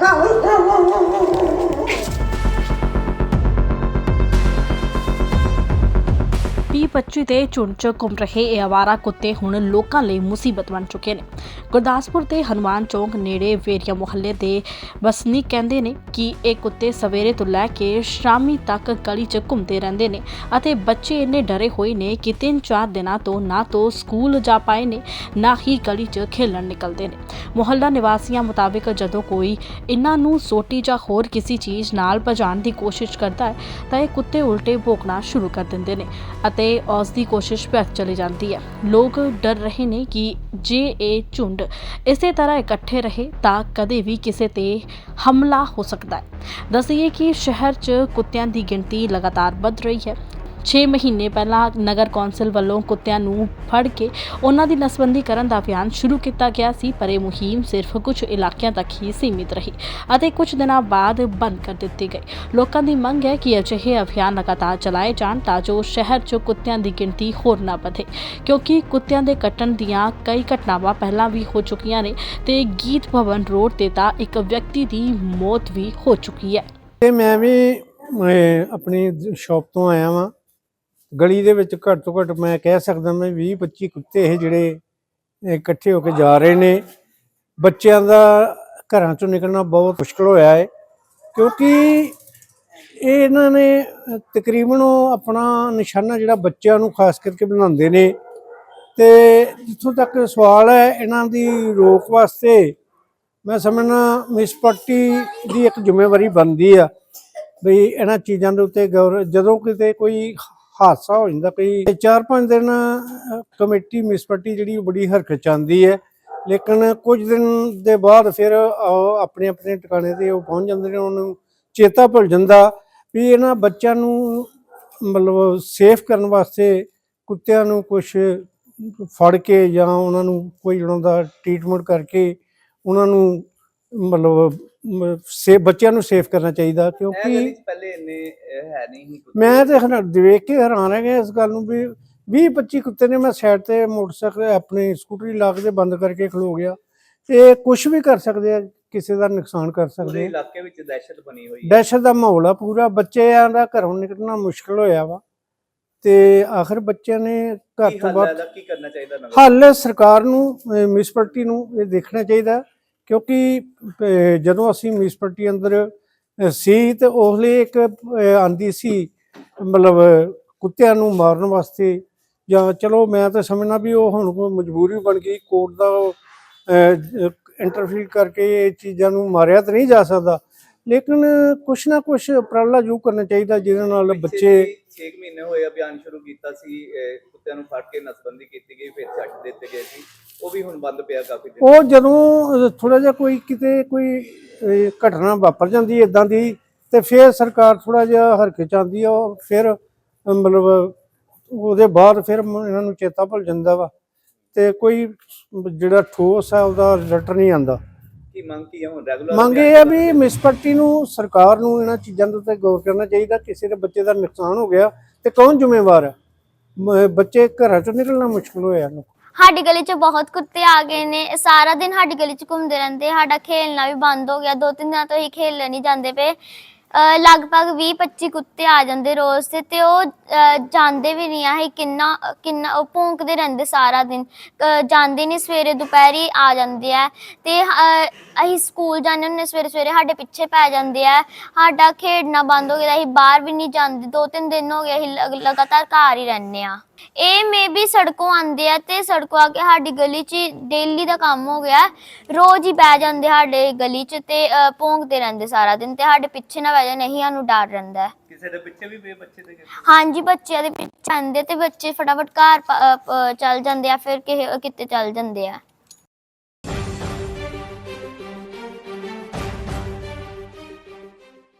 power. 25 ਦੇ ਝੁੰਡ 'ਚ ਘੁੰਮ ਰਹੇ ਇਹ ਆਵਾਰਾ ਕੁੱਤੇ ਹੁਣ ਲੋਕਾਂ ਲਈ ਮੁਸੀਬਤ ਬਣ ਚੁੱਕੇ ਨੇ। ਗੁਰਦਾਸਪੁਰ ਦੇ ਹਨੂਮਾਨ ਚੌਂਕ ਨੇੜੇ ਵੇਰੀਆ ਮੁਹੱਲੇ ਦੇ ਵਸਨੀਕ ਕਹਿੰਦੇ ਨੇ ਕਿ ਇਹ ਕੁੱਤੇ ਸਵੇਰੇ ਤੋਂ ਲੈ ਕੇ ਸ਼ਾਮੀ ਤੱਕ ਗਲੀ 'ਚ ਘੁੰਮਦੇ ਰਹਿੰਦੇ ਨੇ ਅਤੇ ਬੱਚੇ ਇੰਨੇ ਡਰੇ ਹੋਏ ਨੇ ਕਿ 3-4 ਦਿਨਾਂ ਤੋਂ ਨਾ ਤੋਂ ਸਕੂਲ ਜਾ ਪਾਏ ਨੇ, ਨਾ ਹੀ ਗਲੀ 'ਚ ਖੇਲਣ ਨਿਕਲਦੇ ਨੇ। ਮੁਹੱਲਾ ਨਿਵਾਸੀਆਂ ਮੁਤਾਬਿਕ ਜਦੋਂ ਕੋਈ ਇਹਨਾਂ ਨੂੰ ਸੋਟੀ ਜਾਂ ਹੋਰ ਕਿਸੇ ਚੀਜ਼ ਨਾਲ ਭਜਾਉਣ ਦੀ ਕੋਸ਼ਿਸ਼ ਕਰਦਾ ਹੈ ਤਾਂ ਇਹ ਕੁੱਤੇ ਉਲਟੇ ਭੌਂਕਣਾ ਸ਼ੁਰੂ ਕਰ ਦਿੰਦੇ ਨੇ ਅਤੇ ਉਸ ਦੀ ਕੋਸ਼ਿਸ਼ ਵਿਅਰਥ ਚਲੀ ਜਾਂਦੀ ਹੈ। ਲੋਕ ਡਰ ਰਹੇ ਨੇ ਕਿ ਜੇ ਇਹ ਝੁੰਡ ਇਸੇ ਤਰ੍ਹਾਂ ਇਕੱਠੇ ਰਹੇ ਤਾਂ ਕਦੇ ਵੀ ਕਿਸੇ ਤੇ ਹਮਲਾ ਹੋ ਸਕਦਾ ਹੈ। ਦੱਸੀਏ ਕਿ ਸ਼ਹਿਰ 'ਚ ਕੁੱਤਿਆਂ ਦੀ ਗਿਣਤੀ ਲਗਾਤਾਰ ਵੱਧ ਰਹੀ ਹੈ। 6 ਮਹੀਨੇ ਪਹਿਲਾਂ ਨਗਰ ਕੌਂਸਲ ਵੱਲੋਂ ਕੁੱਤਿਆਂ ਨੂੰ ਫੜ ਕੇ ਉਹਨਾਂ ਦੀ ਨਸਬੰਦੀ ਕਰਨ ਦਾ ਅਭਿਆਨ ਸ਼ੁਰੂ ਕੀਤਾ ਗਿਆ ਸੀ, ਪਰ ਇਹ ਮੁਹਿੰਮ ਸਿਰਫ ਕੁਝ ਇਲਾਕਿਆਂ ਤੱਕ ਹੀ ਸੀਮਿਤ ਰਹੀ ਅਤੇ ਕੁਝ ਦਿਨਾਂ ਬਾਅਦ ਬੰਦ ਕਰ ਦਿੱਤੀ ਗਈ। ਲੋਕਾਂ ਦੀ ਮੰਗ ਹੈ ਕਿ ਅਜਿਹੇ ਅਭਿਆਨ ਲਗਾਤਾਰ ਚਲਾਏ ਜਾਣ ਤਾਂ ਜੋ ਸ਼ਹਿਰ 'ਚ ਕੁੱਤਿਆਂ ਦੀ ਗਿਣਤੀ ਹੋਰ ਨਾ ਵਧੇ, ਕਿਉਂਕਿ ਕੁੱਤਿਆਂ ਦੇ ਕੱਟਣ ਦੀਆਂ ਕਈ ਘਟਨਾਵਾਂ ਪਹਿਲਾਂ ਵੀ ਹੋ ਚੁੱਕੀਆਂ ਨੇ ਤੇ ਗੀਤ ਭਵਨ ਰੋਡ ਤੇ ਤਾਂ ਇੱਕ ਵਿਅਕਤੀ ਦੀ ਮੌਤ ਵੀ ਹੋ ਚੁੱਕੀ ਹੈ। ਤੇ ਮੈਂ ਵੀ ਆਪਣੀ ਸ਼ਾਪ ਤੋਂ ਆਇਆ ਵਾਂ। ਗਲੀ ਦੇ ਵਿੱਚ ਘੱਟ ਤੋਂ ਘੱਟ ਮੈਂ ਕਹਿ ਸਕਦਾ ਮੈਂ 20 25 ਕੁੱਤੇ ਇਹ ਜਿਹੜੇ ਇਕੱਠੇ ਹੋ ਕੇ ਜਾ ਰਹੇ ਨੇ। ਬੱਚਿਆਂ ਦਾ ਘਰਾਂ ਚੋਂ ਨਿਕਲਣਾ ਬਹੁਤ ਮੁਸ਼ਕਲ ਹੋਇਆ ਹੈ, ਕਿਉਂਕਿ ਇਹ ਇਹਨਾਂ ਨੇ ਤਕਰੀਬਨ ਉਹ ਆਪਣਾ ਨਿਸ਼ਾਨਾ ਜਿਹੜਾ ਬੱਚਿਆਂ ਨੂੰ ਖਾਸ ਕਰਕੇ ਬਣਾਉਂਦੇ ਨੇ ਤੇ ਜਿੱਥੋਂ ਤੱਕ ਸਵਾਲ ਹੈ ਇਹਨਾਂ ਦੀ ਰੋਕ ਵਾਸਤੇ, ਮੈਂ ਸਮਝਣਾ ਮਿਸਪੱਟੀ ਦੀ ਇੱਕ ਜ਼ਿੰਮੇਵਾਰੀ ਬਣਦੀ ਆ ਵੀ ਇਹਨਾਂ ਚੀਜ਼ਾਂ ਦੇ ਉੱਤੇ ਗੌਰ ਜਦੋਂ ਕਿਤੇ ਕੋਈ ਹਾਦਸਾ ਹੋ ਜਾਂਦਾ ਕੋਈ 4-5 ਦਿਨ ਕਮੇਟੀ ਮਿਸਪੱਟੀ ਜਿਹੜੀ ਉਹ ਬੜੀ ਹਰਕਤ ਚ ਆਉਂਦੀ ਹੈ। ਲੇਕਿਨ ਕੁਝ ਦਿਨ ਦੇ ਬਾਅਦ ਫਿਰ ਆਪਣੇ ਆਪਣੇ ਟਿਕਾਣੇ ਤੇ ਉਹ ਪਹੁੰਚ ਜਾਂਦੇ ਨੇ, ਉਹਨਾਂ ਨੂੰ ਚੇਤਾ ਭੁੱਲ ਜਾਂਦਾ ਵੀ ਇਹਨਾਂ ਬੱਚਿਆਂ ਨੂੰ ਮਤਲਬ ਸੇਫ ਕਰਨ ਵਾਸਤੇ ਕੁੱਤਿਆਂ ਨੂੰ ਕੁਝ ਫੜ ਕੇ ਜਾਂ ਉਹਨਾਂ ਨੂੰ ਕੋਈ ਉਹਨਾਂ ਦਾ ਟ੍ਰੀਟਮੈਂਟ ਕਰਕੇ ਉਹਨਾਂ ਨੂੰ ਮਤਲਬ ਸੇ ਬੱਚਿਆਂ ਨੂੰ ਸੇਫ ਕਰਨਾ ਚਾਹੀਦਾ ਕਿਉਂਕਿ ਪਹਿਲੇ ਇੰਨੇ ਹੈ ਨਹੀਂ। ਮੈਂ ਤੇ ਹੈਰਾਨ ਦੇਖ ਕੇ ਹੈਰਾਨ ਹੈਗਾ ਇਸ ਗੱਲ ਨੂੰ ਵੀ 20 25 ਕੁੱਤੇ ਨੇ ਮੈਂ ਸਾਈਡ ਤੇ ਮੋਟਰਸਾਈਕਲ ਆਪਣੀ ਸਕੂਟਰੀ ਲਾ ਕੇ ਬੰਦ ਕਰਕੇ ਖਲੋ ਗਿਆ। ਤੇ ਕੁਝ ਵੀ ਕਰ ਸਕਦੇ ਆ ਕਿਸੇ ਦਾ ਨੁਕਸਾਨ ਕਰ ਪੂਰੇ ਸਕਦੇ ਆ। ਇਲਾਕੇ ਵਿੱਚ ਦਹਿਸ਼ਤ ਬਣੀ ਹੋਈ ਹੈ। ਦਹਿਸ਼ਤ ਦਾ ਮਾਹੌਲ ਆ ਪੂਰਾ ਬੱਚਿਆਂ ਦਾ ਘਰੋਂ ਨਿਕਲਣਾ ਮੁਸ਼ਕਲ ਹੋਇਆ ਵਾ। ਤੇ ਆਖਰ ਬੱਚਿਆਂ ਨੇ ਘਰ ਕੀ ਤੋਂ ਹੱਲ ਬਾਹਰ ਹੈ ਇਹਦਾ? ਕੀ ਕਰਨਾ ਚਾਹੀਦਾ ਨਗਰ ਹੱਲ ਸਰਕਾਰ ਨੂੰ ਮਿਊਨਿਸਪੈਲਿਟੀ ਨੂੰ ਇਹ ਦੇਖਣਾ ਚਾਹੀਦਾ। ਕਿਉਂਕਿ ਜਦੋਂ ਅਸੀਂ ਮਿਊਨਿਸਪੈਲਿਟੀ ਅੰਦਰ ਸੀ ਤੇ ਉਸ ਲਈ ਇੱਕ ਆਂਦੀ ਸੀ ਮਤਲਬ ਕੁੱਤਿਆਂ ਨੂੰ ਮਾਰਨ ਵਾਸਤੇ ਜਾਂ ਚਲੋ ਮੈਂ ਤਾਂ ਸਮਝਣਾ ਵੀ ਉਹ ਹੁਣ ਕੋਈ ਮਜਬੂਰੀ ਬਣ ਗਈ ਕੋਰਟ ਦਾ ਇੰਟਰਫੀਅਰ ਕਰਕੇ ਇਹ ਚੀਜ਼ਾਂ ਨੂੰ ਮਾਰਿਆ ਤਾਂ ਨਹੀਂ ਜਾ ਸਕਦਾ। ਲੇਕਿਨ ਕੁਛ ਨਾ ਕੁਛ ਉਪਰਾਲਾ ਜ਼ਰੂਰ ਕਰਨਾ ਚਾਹੀਦਾ ਜਿਹਦੇ ਨਾਲ ਬੱਚੇ 6 ਮਹੀਨੇ ਹੋਏ ਅਭਿਆਨ ਸ਼ੁਰੂ ਕੀਤਾ ਸੀ ਅਹ, ਕੁੱਤਿਆਂ ਨੂੰ ਫੜ ਕੇ ਨਸਬੰਦੀ ਕੀਤੀ ਗਈ ਫਿਰ ਛੱਡ ਦਿੱਤੇ ਗਏ ਸੀ। ਉਹ ਵੀ ਹੁਣ ਬੰਦ ਪਿਆ ਕਾਫੀ ਦਿਨ ਉਹ ਜਦੋਂ ਥੋੜਾ ਜਿਹਾ ਕੋਈ ਕਿਤੇ ਕੋਈ ਅਹ, ਘਟਨਾ ਵਾਪਰ ਜਾਂਦੀ ਹੈ ਇਦਾਂ ਦੀ ਤੇ ਫਿਰ ਸਰਕਾਰ ਥੋੜਾ ਜਿਹਾ ਹਰਕੇ ਚ ਆਉਂਦੀ ਆ ਉਹ ਫਿਰ ਅਹ, ਮਤਲਬ ਉਹਦੇ ਬਾਅਦ ਫਿਰ ਮ- ਇਹਨਾਂ ਨੂੰ ਚੇਤਾ ਭੁੱਲ ਜਾਂਦਾ ਵਾ। ਤੇ ਕੋਈ ਜਿਹੜਾ ਠੋਸ ਆ ਉਹਦਾ ਰਿਜ਼ਲਟ ਨਹੀਂ ਆਂਦਾ ਕੀ ਮੰਗ ਕੀ ਹੈ ਹੁਣ ਰੈਗੂਲਰ ਮੰਗ ਇਹ ਆ ਵੀ ਮਿਸਪੱਟੀ ਨੂੰ ਸਰਕਾਰ ਨੂੰ ਇਹਨਾਂ ਚੀਜ਼ਾਂ ਦੇ ਉੱਤੇ ਗੌਰ ਕਰਨਾ ਚਾਹੀਦਾ ਕਿਸੇ ਦੇ ਬੱਚੇ ਦਾ ਨੁਕਸਾਨ ਹੋ ਗਿਆ ਤੇ ਕੌਣ ਜ਼ਿੰਮੇਵਾਰ ਹੈ ਮ- ਬੱਚੇ ਘਰਾਂ ਚੋਂ ਨਿਕਲਣਾ ਮੁਸ਼ਕਲ ਹੋਇਆ ਇਹਨੂੰ। ਸਾਡੀ ਗਲੀ 'ਚ ਬਹੁਤ ਕੁੱਤੇ ਆ ਗਏ ਨੇ। ਇਹ ਸਾਰਾ ਦਿਨ ਸਾਡੀ ਗਲੀ 'ਚ ਘੁੰਮਦੇ ਰਹਿੰਦੇ ਸਾਡਾ ਖੇਲਣਾ ਵੀ ਬੰਦ ਹੋ ਗਿਆ। ਦੋ ਤਿੰਨ ਦਿਨਾਂ ਤੋਂ ਹੀ ਖੇਲਣ ਨਹੀਂ ਜਾਂਦੇ ਪਏ। ਅਹ ਲਗਭਗ 20 25 ਕੁੱਤੇ ਆ ਜਾਂਦੇ ਰੋਜ਼ ਤੇ ਤੇ ਉਹ ਅਹ ਜਾਂਦੇ ਵੀ ਨਹੀਂ ਆਹੀ ਕਿੰਨਾ ਕਿੰਨਾ ਉਹ ਭੌਂਕਦੇ ਰਹਿੰਦੇ ਸਾਰਾ ਦਿਨ। ਅਹ ਜਾਂਦੇ ਨਹੀਂ ਸਵੇਰੇ ਦੁਪਹਿਰੀ ਆ ਜਾਂਦੇ ਆ ਤੇ ਅਹ ਅਸੀਂ ਸਕੂਲ ਜਾਂਦੇ ਹੁੰਦੇ ਸਵੇਰੇ ਸਵੇਰੇ ਸਾਡੇ ਪਿੱਛੇ ਪੈ ਜਾਂਦੇ ਆ। ਸਾਡਾ ਖੇਡਣਾ ਬੰਦ ਹੋ ਗਿਆ ਅਸੀਂ ਬਾਹਰ ਵੀ ਨਹੀਂ ਜਾਂਦੇ ਦੋ ਤਿੰਨ ਦਿਨ ਹੋ ਗਏ ਅਸੀਂ ਲਗ- ਲਗਾਤਾਰ ਘਰ ਹੀ ਰਹਿੰਦੇ ਆ। ਇਹ ਮੇਬੀ ਸੜਕੋਂ ਆਉਂਦੇ ਆ ਤੇ ਸੜਕੋਂ ਆ ਕੇ ਸਾਡੀ ਗਲੀ 'ਚ ਡੇਲੀ ਦਾ ਕੰਮ ਹੋ ਗਿਆ। ਰੋਜ਼ ਹੀ ਬਹਿ ਜਾਂਦੇ ਸਾਡੇ ਗਲੀ 'ਚ ਤੇ ਅਹ, ਭੌਂਕਦੇ ਰਹਿੰਦੇ ਸਾਰਾ ਦਿਨ ਤੇ ਸਾਡੇ ਪਿੱਛੇ ਨਾ ਜਾਣ ਨਹੀਂ ਸਾਨੂੰ ਡਰ ਰਹਿੰਦਾ ਹੈ। ਕਿਸੇ ਦੇ ਪਿੱਛੇ ਵੀ ਪਏ ਬੱਚੇ ਦੇ ਹਾਂਜੀ ਬੱਚਿਆਂ ਦੇ ਪਿੱਛੇ ਆਉਂਦੇ ਤੇ ਬੱਚੇ ਫਟਾਫਟ ਘਰ ਪ- ਅਹ, ਪ- ਚੱਲ ਜਾਂਦੇ ਆ ਫਿਰ ਕਿਸੇ ਕਿਤੇ ਚੱਲ ਜਾਂਦੇ ਆ